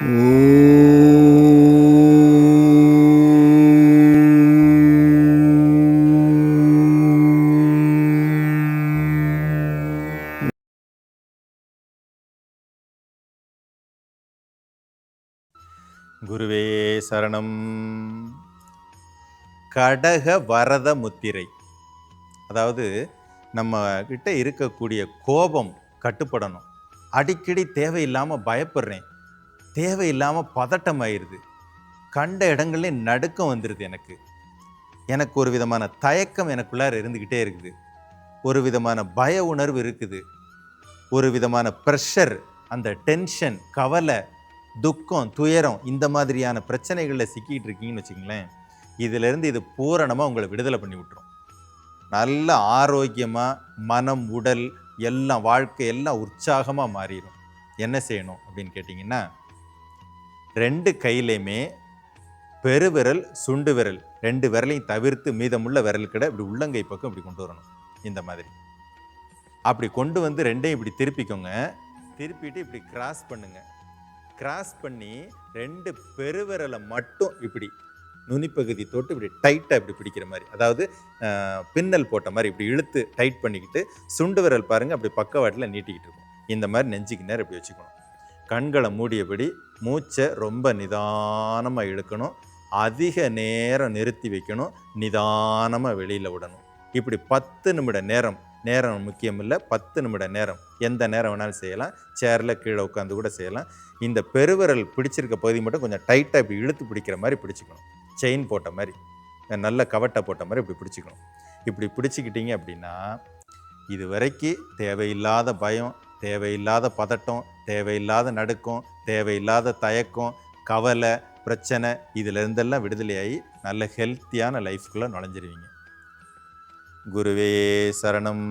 குருவே சரணம். கடக வரத முத்திரை. அதாவது நம்ம கிட்ட இருக்கக்கூடிய கோபம் கட்டுப்படணும். அடிக்கடி தேவையில்லாமல் பயப்படுறேன். தேவையில்லாமல் பதட்டம் ஆயிடுது கண்ட இடங்கள்லே நடுக்கம் வந்துடுது எனக்கு. எனக்கு ஒரு விதமான தயக்கம் எனக்குள்ளார இருந்துக்கிட்டே இருக்குது. ஒரு விதமான பய உணர்வு இருக்குது. ஒரு விதமான ப்ரெஷர் அந்த டென்ஷன் கவலை துக்கம் துயரம் இந்த மாதிரியான பிரச்சனைகளில் சிக்கிட்டு இருக்கீங்கன்னு வச்சுங்களேன் இதிலேருந்து இது பூரணமாக உங்களை விடுதலை பண்ணி விட்டுரும். நல்ல ஆரோக்கியமாக மனம் உடல் எல்லாம் வாழ்க்கை எல்லாம் உற்சாகமாக மாறிடும் என்ன செய்யணும் அப்படின்னு கேட்டிங்கன்னா ரெண்டு கையிலையுமே பெருவிரல் சுண்டு விரல் ரெண்டு விரலையும் தவிர்த்து மீதமுள்ள விரல் கிட இப்படி உள்ளங்கை பக்கம் இப்படி கொண்டு வரணும். இந்த மாதிரி. அப்படி கொண்டு வந்து ரெண்டையும் இப்படி திருப்பிக்கோங்க. திருப்பிட்டு இப்படி கிராஸ் பண்ணுங்க. கிராஸ் பண்ணி ரெண்டு பெருவிரலை மட்டும் இப்படி நுனிப்பகுதி தொட்டு இப்படி டைட்டாக இப்படி பிடிக்கிற மாதிரி. அதாவது பின்னல் போட்ட மாதிரி இப்படி இழுத்து டைட் பண்ணிக்கிட்டு சுண்டு விரல் பாருங்கள் அப்படி பக்கவாட்டில் நீட்டிக்கிட்டு இருக்கும். இந்த மாதிரி நெஞ்சுக்கு நேரம் இப்படி வச்சுக்கணும். கண்களை மூடியபடி மூச்சை ரொம்ப நிதானமாக இழுக்கணும். அதிக நேரம் நிறுத்தி வைக்கணும். நிதானமாக வெளியில் விடணும். இப்படி பத்து நிமிட நேரம் நேரம் முக்கியம் இல்லை. பத்து நிமிட நேரம். எந்த நேரம் வேணாலும் செய்யலாம். சேரில் கீழே உட்காந்து கூட செய்யலாம். இந்த பெருவிரல் பிடிச்சிருக்க பகுதி மட்டும் கொஞ்சம் டைட்டாக இப்படி இழுத்து பிடிக்கிற மாதிரி பிடிச்சிக்கணும். செயின் போட்ட மாதிரி. நல்ல கவட்டை போட்ட மாதிரி இப்படி பிடிச்சிக்கணும். இப்படி பிடிச்சிக்கிட்டீங்க அப்படின்னா இது வரைக்கும் தேவையில்லாத பயம் தேவையில்லாத பதட்டம் தேவையில்லாத நடுக்கம் தேவையில்லாத தயக்கம் கவலை பிரச்சனை இதுல இருந்தெல்லாம் விடுதலையாகி நல்ல ஹெல்த்தியான லைஃப்குள்ளே நுழைஞ்சிருவீங்க. குருவே சரணம்.